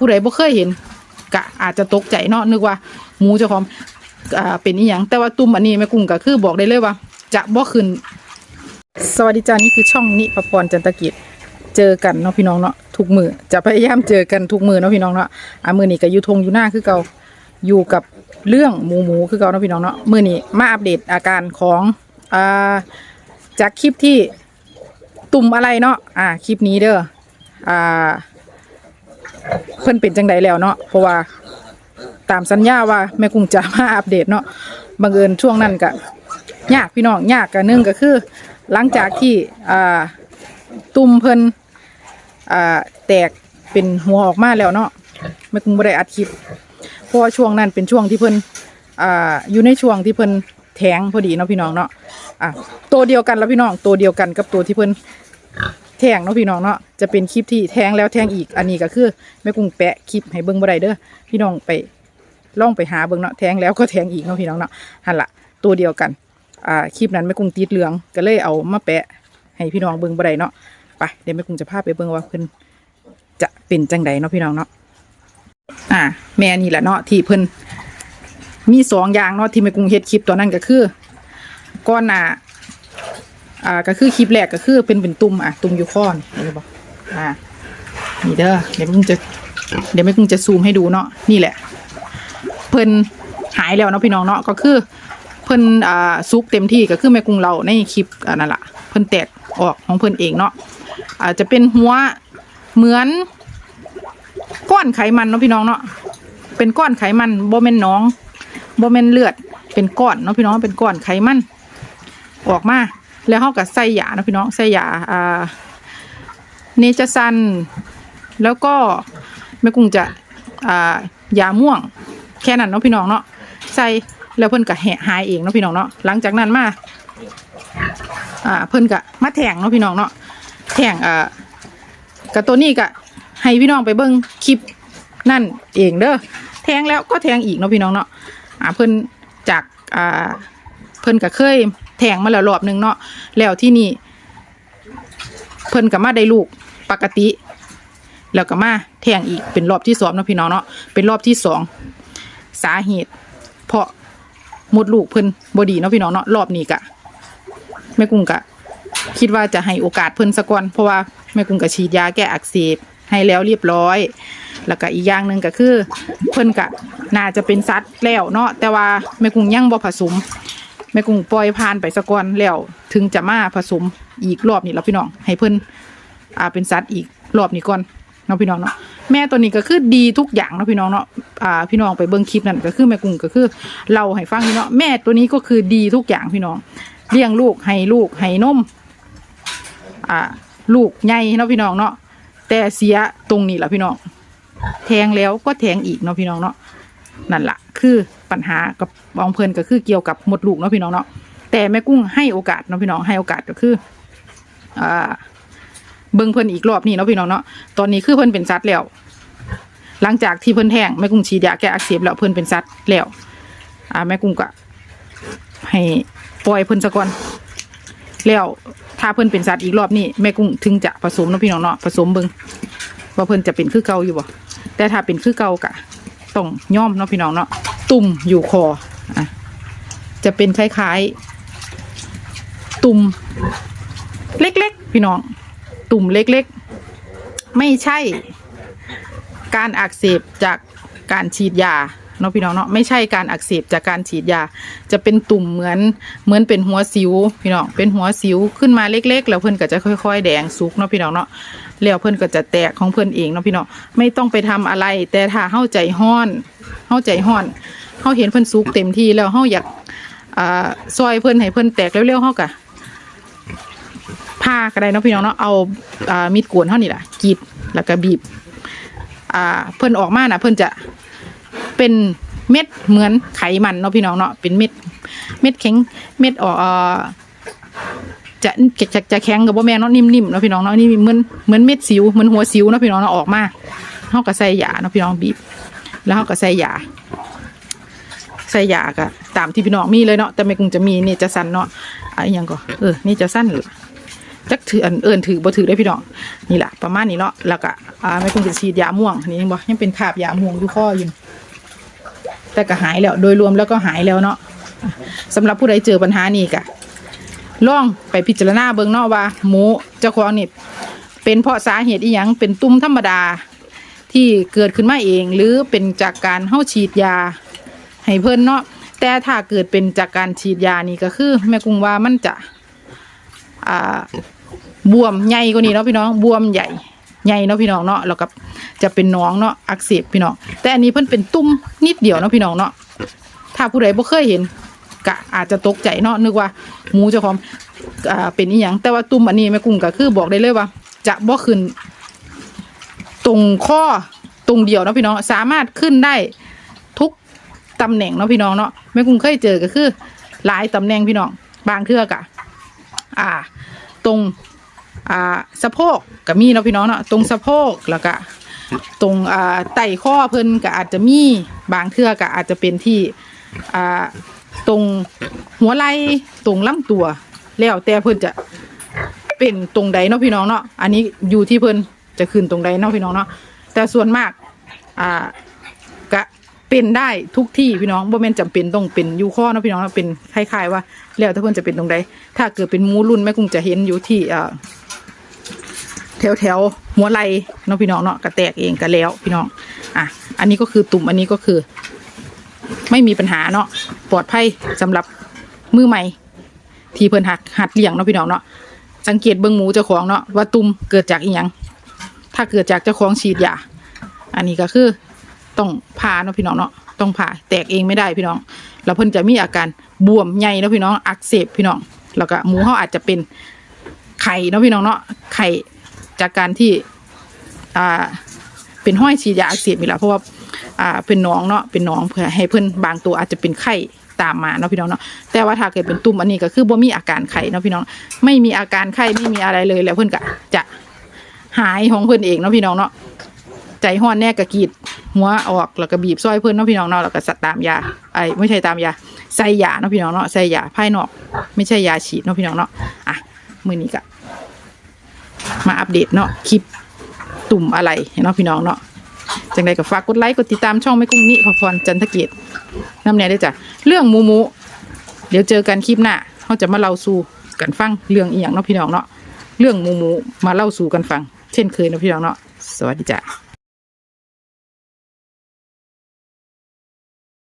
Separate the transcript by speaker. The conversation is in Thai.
Speaker 1: ผู้ใดบ่เคยเห็นก็อาจจะตกใจเนาะนึกว่าหมูเจ้าของอ่าเป็นอีหยังแต่ว่าตุ่มอันนี้แม่กุ้งก็คือบอกได้เลยว่า จะบ่ขึ้น สวัสดีจ้านี่คือช่องนิปพรจันตกิจเจอกันเนาะพี่น้องเนาะทุกมือจะพยายามเจอกันทุกมือเนาะพี่น้องเนาะอะมือนี้ก็อยู่ทงอยู่หน้าคือเก่าอยู่กับเรื่องหมูหมูคือเก่าเนาะพี่น้องเนาะมือนี้มาอัปเดตอาการของอ่าจากคลิปที่ตุ่มอะไรเนาะอ่าคลิปนี้เด้ออ่า เพิ่นเป็นจังใดแล้วเนาะเพราะว่าตามสัญญาว่าแม่กุ้งจะมาอัปเดตเนาะบังเอิญช่วงนั้นก็ยากพี่น้องยากกันนึงก็คือ หลังจากที่อ่าตุ่มเพิ่นอ่าแตกเป็นหัวออกมาแล้วเนาะแม่กุ้งบ่ได้อัดคลิปเพราะว่าช่วงนั้นเป็นช่วงที่เพิ่นอ่าอยู่ในช่วงที่เพิ่นแทงพอดีเนาะพี่น้องเนาะอะตัวเดียวกันแล้วพี่น้องตัวเดียวกันกับตัวที่เพิ่น แทงเนาะพี่น้องเนาะจะเป็นคลิปที่แทงแล้วแทงอีกอันนี้ก็คือแม่กุ้งแปะคลิปให้เบิ่งบ่ได้เด้อพี่น้องไปล่องไปหาเบิ่งเนาะแทงแล้วก็แทงอีกเนาะพี่น้องเนาะหันละตัวเดียวกันอ่าคลิปนั้นแม่กุ้งติดเหลืองก็เลยเอามาแปะให้พี่น้องเบิ่งบ่ได้เนาะไปเดี๋ยวแม่กุ้งจะพาไปเบิ่งว่าเพิ่นจะเป็นจังใดเนาะพี่น้องเนาะอ่า แม่นี่แหละเนาะที่เพิ่นมีสองอย่างเนาะที่แม่กุ้งเฮ็ดคลิปตัวนั้นก็คือก้อนหนา อ่าก็คือคลิปแรกก็คือเป็นเป็นตุ่มอะตุ่มอยู่ข้อนเห็นบอกอ่านี่เด้อเดี๋ยวม่กุ้งจะ เดี๋ยวแม่กุ้งจะซูมให้ดูเนาะนี่แหละ เพิ่นหายแล้วเนาะพี่น้องเนาะก็คือ เพิ่นอ่าซุกเต็มที่ก็คือแม่กุ้งเราในคลิปอันนั่นแหละเพิ่นแตกออกของเพิ่นเองเนาะอาจจะเป็นหัวเหมือนก้อนไขมันเนาะพี่น้องเนาะเป็นก้อนไขมันโบเมนน้องโบเมนเลือด เป็นก้อนเนาะพี่น้องเป็นก้อนไขมัน ออกมา แล้วเขากับใส่ยานะพี่น้องใส่ยาอ่าเนจซัน แล้วก็แม่กุ้งจะอ่ายาม่วง แค่นั้นเนาะพี่น้องเนาะใส่แล้วเพิ่นก็แหะหายเองเนาะพี่น้องเนาะหลังจากนั้นมาอ่าเพิ่นก็มาแทงเนาะพี่น้องเนาะแทงอ่ากับตัวนี้ก็ให้พี่น้องไปเบิ่งคลิปนั่นเองเด้อแทงแล้วก็แทงอีกเนาะพี่น้องเนาะอ่าเพิ่นจากอ่าเพิ่นก็เคย แทงมาแล้วรอบหนึ่งเนาะแล้วที่นี่ เพิ่นก็มาได้ลูกปกติ แล้วก็มาแทงอีกเป็นรอบที่สองเนาะพี่น้องเนาะเป็นรอบที่สองสาเหตุ เพราะมดลูกเพิ่นบดีเนาะพี่น้องเนาะรอบนี้กะแม่กุ้งกะ คิดว่าจะให้โอกาสเพิ่นสักก่อนเพราะว่าแม่กุ้งกะฉีดยาแก้อักเสบให้แล้วเรียบร้อย แล้วก็อีกอย่างหนึ่งก็คือ เพิ่นกะน่าจะเป็นซัดแล้วเนาะแต่ว่าแม่กุ้งยังบ่ผสม แม่กุ้งปล่อยผ่านไปสะก่อนแล้ว ถึงจะมาผสมอีกรอบนี้แล้วพี่น้องให้เพิ่นอ่าเป็นสัตว์อีกรอบนี้ก่อนเนาะพี่น้องเนาะแม่ตัวนี้ก็คือดีทุกอย่างเนาะพี่น้องเนาะอ่าพี่น้องไปเบิ่งคลิปนั่นก็คือแม่กุ้งก็คือ เราให้ฟังพี่เนาะแม่ตัวนี้ก็คือดีทุกอย่างพี่น้องเลี้ยงลูกให้ลูกให้นมอ่าลูกใหญ่เนาะพี่น้องเนาะแต่เสียตรงนี้แหละพี่น้องแทงแล้วก็แทงอีกเนาะพี่น้องเนาะนั่นละคือ ปัญหากับบองเพลินก็คือเกี่ยวกับหมดลูกเนาะพี่น้องเนาะแต่แม่กุ้งให้โอกาสเนาะพี่น้องให้โอกาสก็คืออ่าเบิ่งเพิ่นอีกรอบนี้เนาะพี่น้องเนาะตอนนี้คือเพิ่นเป็นซัดแล้ว หลังจากที่เพิ่นแทงแม่กุ้งฉีดยาแก้อักเสบแล้วเพิ่นเป็นซัดแล้ว อ่าแม่กุ้งก็ให้ปล่อยเพิ่นซะก่อนแล้วถ้าเพิ่นเป็นซัดอีกรอบนี้แม่กุ้งถึงจะผสมเนาะพี่น้องเนาะผสมเบิ่งว่าเพิ่นจะเป็นคือเก่าอยู่บ่แต่ถ้าเป็นคือเก่ากะต้องย่อมเนาะพี่น้องเนาะ ตุ่มอยู่คออะจะเป็นคล้ายๆ ตุ่มเล็กๆ พี่น้อง ตุ่มเล็กๆ ไม่ใช่ การอักเสบจากการฉีดยาเนาะพี่น้องเนาะไม่ใช่การอักเสบจากการฉีดยา จะเป็นตุ่มเหมือนเหมือนเป็นหัวสิวพี่น้องเป็นหัวสิวขึ้นมาเล็ก ๆ แล้วเพื่อนก็จะค่อย ๆ แดงสุกเนาะพี่น้องเนาะแล้วเพื่อนก็จะแตกของเพื่อนเองเนาะพี่น้องไม่ต้องไปทำอะไร แต่ถ้าเข้าใจห้อนเข้าใจห้อน เขาเห็นเพื่อนสุกเต็มที่แล้วเขาอยากอ่าซอยเพื่อนให้เพื่อนแตกเร็วๆเขากะผ้าก็ได้เนาะพี่น้องเนาะเอาอ่ามีดโกนเท่านี่แหละกรีดแล้วก็บีบอ่าเพิ่นออกมานะเพิ่นจะเป็นเม็ดเหมือนไขมันเนาะพี่น้องเนาะเป็นเม็ดเม็ดแข็งเม็ดออกเอ่อจะจะจะจะแข็งกับบ่แม่เนาะนิ่มๆเนาะพี่น้องเนาะนี่เหมือนเหมือนเม็ดสิวเหมือนหัวสิวเนาะพี่น้องเนาะออกมาเฮาก็ใส่ยาเนาะพี่น้องบีบ แล้วเฮาก็ใส่ยา ใส่ยาก็ตามที่พี่น้องมีเลยเนาะแต่ไม่คงจะมีนี่จะสั้นเนาะอะอหยังก็เออนี่จะสั้นจักถืออันเอินถือบ่ถือได้พี่น้องนี่แหละประมาณนี้เนาะแล้วก็อ่าแม่คงจะฉีดยาม่วงอันนี้ยังบ่ยังเป็นคาบยาม่วงอยู่ข้ออยู่แต่ก็หายแล้วโดยรวมแล้วก็หายแล้วเนาะสำหรับผู้ใดเจอปัญหานี้ก็ลองไปพิจารณาเบิ่งเนาะว่า หมูเจ้าของนี่เป็นเพราะสาเหตุอีหยังเป็นตุ่มธรรมดา ที่เกิดขึ้นมาเอง หรือเป็นจากการเฮาฉีดยา ให้เพิ่นเนาะแต่ถ้าเกิดเป็นจากการฉีดยานี่ก็คือ แม่กุ้งว่ามันจะ อ่า บวมใหญ่กว่านี้เนาะพี่น้องบวมใหญ่ใหญ่เนาะพี่น้องเนาะแล้วก็จะเป็นน้องเนาะอักเสบพี่น้องแต่อันนี้เพิ่นเป็นตุ่มนิดเดียวเนาะพี่น้องเนาะถ้าผู้ใดบ่เคยเห็นก็อาจจะตกใจเนาะนึกว่าหมูเจ้าของอ่าเป็นอีหยังแต่ว่าตุ่มอันนี้แม่กุ้งก็คือบอกได้เลยว่า จะบ่ขึ้น ตรงข้อตรงเดียวเนาะพี่น้องสามารถขึ้นได้ ตำแหน่งเนาะพี่น้องเนาะแม่กุ้งเคยเจอก็คือ หลายตำแหน่งพี่น้องบางเทือกอะอ่า ตรงอ่าสะโพกก็มีเนาะพี่น้องเนาะตรงสะโพกแล้วก็ตรงอ่าไต่ข้อเพิ่นก็อาจจะมีบางเทือกก็อาจจะเป็นที่อ่าตรงหัวไหล่ตรงลำตัว แล้วแต่เพิ่นจะเป็นตรงใดเนาะพี่น้องเนาะอันนี้อยู่ที่เพิ่นจะขึ้นตรงใดเนาะพี่น้องเนาะแต่ส่วนมากอ่า เป็นได้ทุกที่พี่น้องบ่แม่นจำเป็นต้องเป็นอยูข้อนะพี่น้องเนาะเป็นคล้ายๆว่าแล้วถ้าเพิ่นจะเป็นตรงใดถ้าเกิดเป็นมูรุ่นแม่กุ้งจะเห็นอยู่ที่อ่าแถวแถวๆหัวไหลเนาะพี่น้องเนาะกระแตกเองก็แล้ว พี่น้องอะอันนี้ก็คือตุ่มอันนี้ก็คือ ไม่มีปัญหาเนาะปลอดภัยสำหรับมือใหม่ ที่เพิ่นหัดหัดเลี้ยงเนาะพี่น้องเนาะสังเกตเบิ่งหมูเจ้าของเนาะว่าตุ่มเกิดจากอีหยังถ้าเกิดจากเจ้าของฉีดยาอันนี้ก็คือ ต้องผ่าเนาะพี่น้องเนาะต้องผ่าแตกเองไม่ได้พี่น้อง แล้วเพิ่นจะมีอาการบวมใหญ่เนาะพี่น้องอักเสบพี่น้อง แล้วก็หมูเขาอาจจะเป็นไข่เนาะพี่น้องเนาะไข่จากการที่อ่าเป็นห้อยฉีดยาอักเสบนี่แหละเพราะว่าอ่าเป็นน้องเนาะเป็นน้องเพื่อให้เพิ่นบางตัวอาจจะเป็นไข้ตามมาเนาะพี่น้องเนาะแต่ว่าถ้าเกิดเป็นตุ่มอันนี้ก็คือบ่มีอาการไข้เนาะพี่น้องไม่มีอาการไข้ไม่มีอะไรเลยแล้วเพิ่นก็จะหายของเพิ่นเองเนาะพี่น้องเนาะ ใจห้อนแน่กะกีดหัวออกแล้วก็บีบซอยเพิ่อนเนาะพี่น้องเนาะแล้วก็สัตตามยาไอ้ไม่ใช่ตามยาใส่ยาเนาะพี่น้องเนาะใส่ยาภายนอก ไม่ใช่ยาฉีดเนาะพี่น้องเนาะอะมือนี้ก็มาอัปเดตเนาะคลิปตุ่มอะไรเนาะพี่น้องเนาะจังใดก็ฝากกดไลค์กดติดตามช่องแม่กุ้งนิพพรจันทเกตน้ำแน่ได้จ้ะเรื่องมูมูเดี๋ยวเจอกันคลิปหน้าเขาจะมาเล่าสู่กันฟังเรื่องอีหยังเนาะพี่น้องเนาะเรื่องมูมูมาเล่าสู่กันฟัง เช่นเคยเนาะพี่น้องเนาะสวัสดีจ้ะ